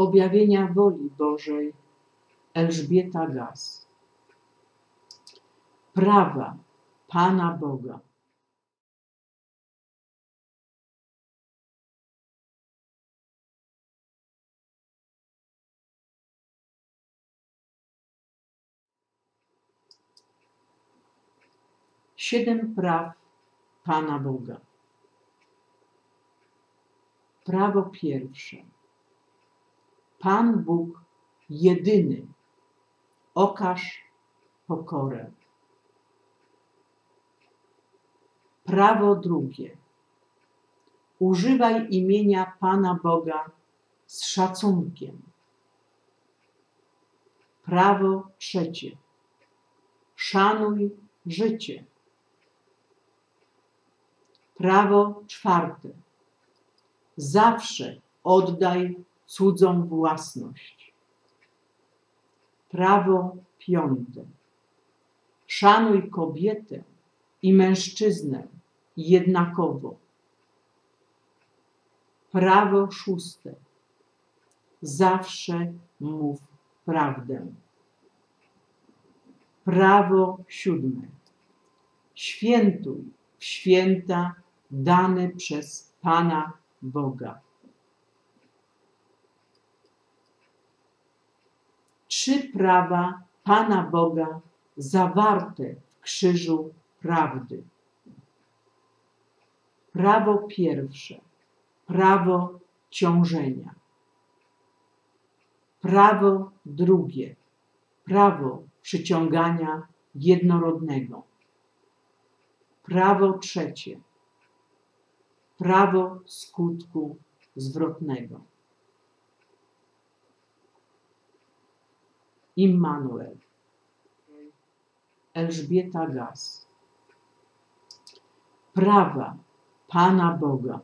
objawienia woli Bożej Elżbieta Gaz. Prawa Pana Boga. Siedem praw Pana Boga. Prawo pierwsze. Pan Bóg jedyny. Okaż pokorę. Prawo drugie. Używaj imienia Pana Boga z szacunkiem. Prawo trzecie. Szanuj życie. Prawo czwarte. Zawsze oddaj cudzą własność. Prawo piąte. Szanuj kobietę i mężczyznę jednakowo. Prawo szóste. Zawsze mów prawdę. Prawo siódme. Świętuj w święta dane przez Pana Boga. Trzy prawa Pana Boga zawarte w krzyżu prawdy. Prawo pierwsze, prawo ciążenia. Prawo drugie, prawo przyciągania jednorodnego. Prawo trzecie, prawo skutku zwrotnego. Immanuel. Elżbieta Gaz. Prawa Pana Boga.